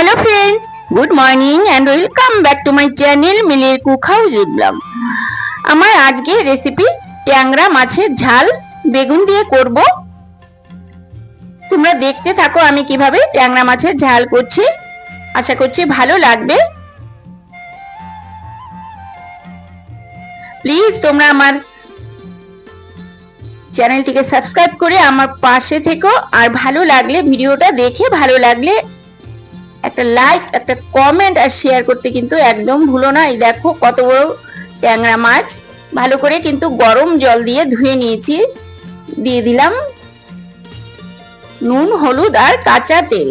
Hello friends good morning and welcome back to my channel মিলির cook house উদ্লাম আমার আজকে রেসিপি ট্যাংরা মাছের ঝাল বেগুন দিয়ে করব। তোমরা দেখতে থাকো আমি কীভাবে ট্যাংরা মাছের ঝাল করছি। আশা করছি ভালো লাগবে। প্লিজ তোমরা আমার চ্যানেলটিকে সাবস্ক্রাইব করে আমার পাশে থেকো। আর ভালো লাগলে, ভিডিওটা দেখে ভালো লাগলে একটা লাইক একটা কমেন্ট আর শেয়ার করতে কিন্তু একদম ভুলো না। এই দেখো কত বড় ট্যাংরা মাছ। ভালো করে কিন্তু গরম জল দিয়ে ধুয়ে নিয়েছি। দিয়ে দিলাম নুন, হলুদ আর কাঁচা তেল।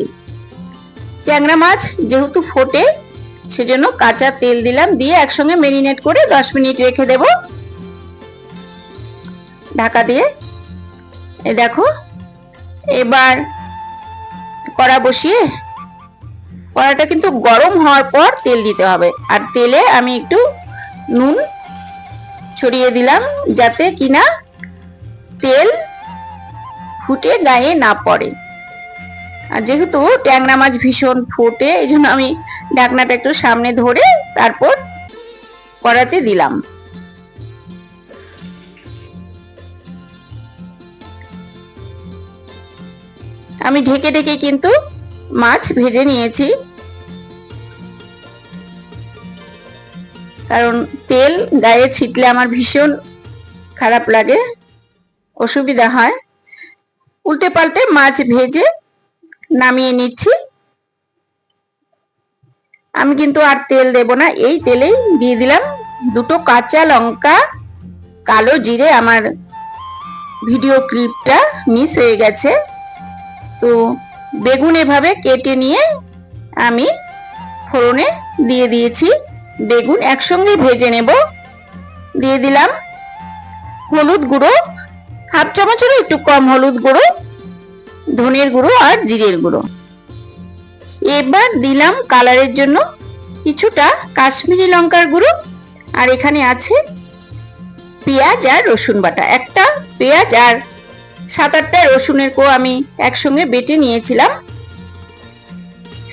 ট্যাংরা মাছ যেহেতু ফোটে, সেজন্য কাঁচা তেল দিলাম। দিয়ে একসঙ্গে মেরিনেট করে দশ মিনিট রেখে দেব। ঢাকা দিয়ে। এই দেখো, এবার কড়া বসিয়ে কড়াটা কিন্তু গরম হওয়ার পর তেল দিতে হবে। আর তেলে আমি একটু নুন ছড়িয়ে দিলাম যাতে কিনা তেল ফুটে গায়ে না পড়ে। আর যেহেতু ট্যাংরা মাছ ভীষণ ফোটে, এই জন্য আমি ঢাকনাটা একটু সামনে ধরে তারপর কড়াতে দিলাম। আমি ঢেকে ঢেকে কিন্তু মাছ ভেজে নিয়েছি। কারণ তেল গায়ে ছিটলে আমার ভীষণ খারাপ লাগে, অসুবিধা হয়। উল্টে পাল্টে মাছ ভেজে নামিয়ে নিচ্ছি। আমি কিন্তু আর তেল দেব না, এই তেলেই দিয়ে দিলাম দুটো কাঁচা লঙ্কা, কালো জিরে, আমার ভিডিও ক্লিপটা মিস হয়ে গেছে। তো বেগুন এভাবে কেটে নিয়ে আমি ফোড়নে দিয়ে দিয়েছি। বেগুন একসঙ্গে ভেজে নেব। দিয়ে দিলাম হলুদ গুঁড়ো। হাফ চামচেরও একটু কম হলুদ গুঁড়ো, ধনের গুঁড়ো আর জিরের গুঁড়ো। এবার দিলাম কালারের জন্য কিছুটা কাশ্মীরি লঙ্কার গুঁড়ো আর এখানে আছে পেঁয়াজ আর রসুন বাটা। একটা পেঁয়াজ আর সাত আটটা রসুনের কো আমি একসঙ্গে বেটে নিয়েছিলাম।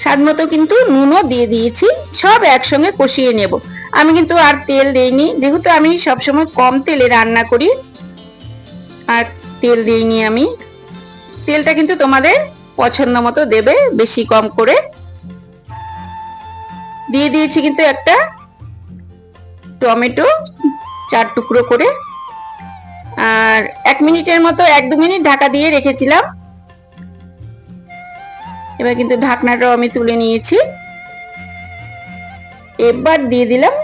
স্বাদ মতো কিন্তু নুনও দিয়ে দিয়েছি, সব একসঙ্গে কষিয়ে নেব। আমি কিন্তু আর তেল দেইনি, যেহেতু আমি সবসময় কম তেলে রান্না করি, আর তেল দিইনি আমি। তেলটা কিন্তু তোমাদের পছন্দ মতো দেবে, বেশি কম করে। দিয়ে দিয়েছি কিন্তু একটা টমেটো, চার টুকরো করে। আর এক মিনিটের মতো, এক দু মিনিট ঢাকা দিয়ে রেখেছিলাম। এবার কিন্তু ঢাকনাটাও আমি তুলে নিয়েছি। এবার দিয়ে দিলাম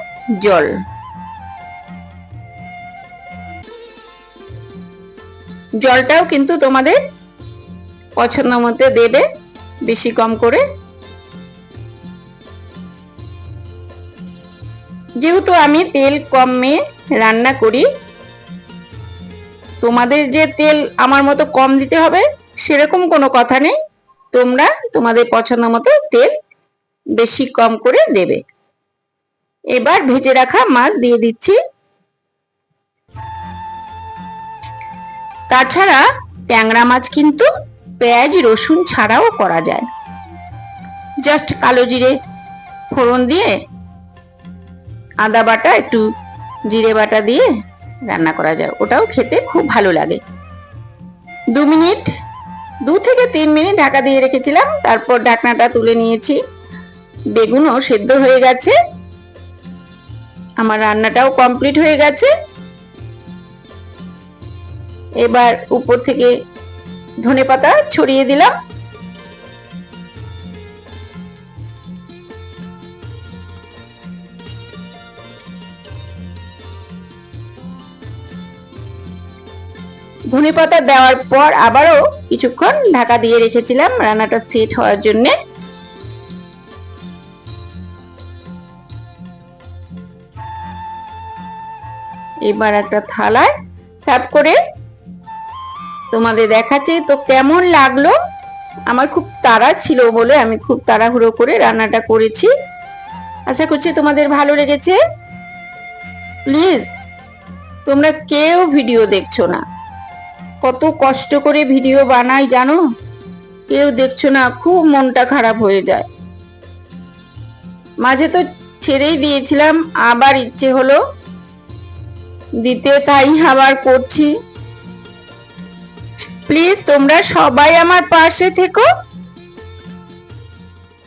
জল। জলটাও কিন্তু তোমাদের পছন্দ মতো দেবে বেশি কম করে। যেহেতু আমি তেল কমে রান্না করি, তোমাদের যে তেল আমার মতো কম দিতে হবে সেরকম কোনো কথা নেই। তোমরা তোমাদের পছন্দ মতো তেল বেশি কম করে দেবে। এবার ভেজে রাখা মাছ দিয়ে দিচ্ছি। তাছাড়া ট্যাংরা মাছ কিন্তু পেঁয়াজ, রসুন ছাড়াও করা যায়। জাস্ট কালো জিরে ফোড়ন দিয়ে আদা বাটা, একটু জিরে বাটা দিয়ে রান্না করা যায়। ওটাও খেতে খুব ভালো লাগে। দু মিনিট দু থেকে তিন মিনিট ঢাকা দিয়ে রেখেছিলাম, তারপর ঢাকনাটা তুলে নিয়েছি। বেগুনও সেদ্ধ হয়ে গেছে। আমার রান্নাটাও কমপ্লিট হয়ে গেছে। এবার উপর থেকে ধনে পাতা ছড়িয়ে দিলাম। ধনে পাতা দেওয়ার পর আবারও কিছুক্ষণ ঢাকা দিয়ে রেখেছিলাম রান্নাটা সেট হওয়ার জন্য। এবার একটা থালায় সার্ভ করে তোমাদের দেখাচ্ছি তো কেমন লাগল। আমার খুব তাড়া ছিল বলে আমি খুব তাড়াহুড়ো করে রান্নাটা করেছি। আশা করছি তোমাদের ভালো লেগেছে। প্লিজ, তোমরা কেউ ভিডিও দেখছ না। কত কষ্ট করে ভিডিও বানাই জানো? কেউ দেখছ না, খুব মনটা খারাপ হয়ে যায়। মাঝে তো ছেড়েই দিয়েছিলাম, আবার ইচ্ছে হলো। দিতে তাই আবার করছি। প্লিজ, তোমরা সবাই আমার পাশে থেকো।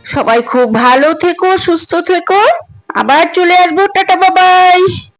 সবাই খুব ভালো থেকো, সুস্থ থেকো। আবার চলে আসব, টাটা, বাবাই।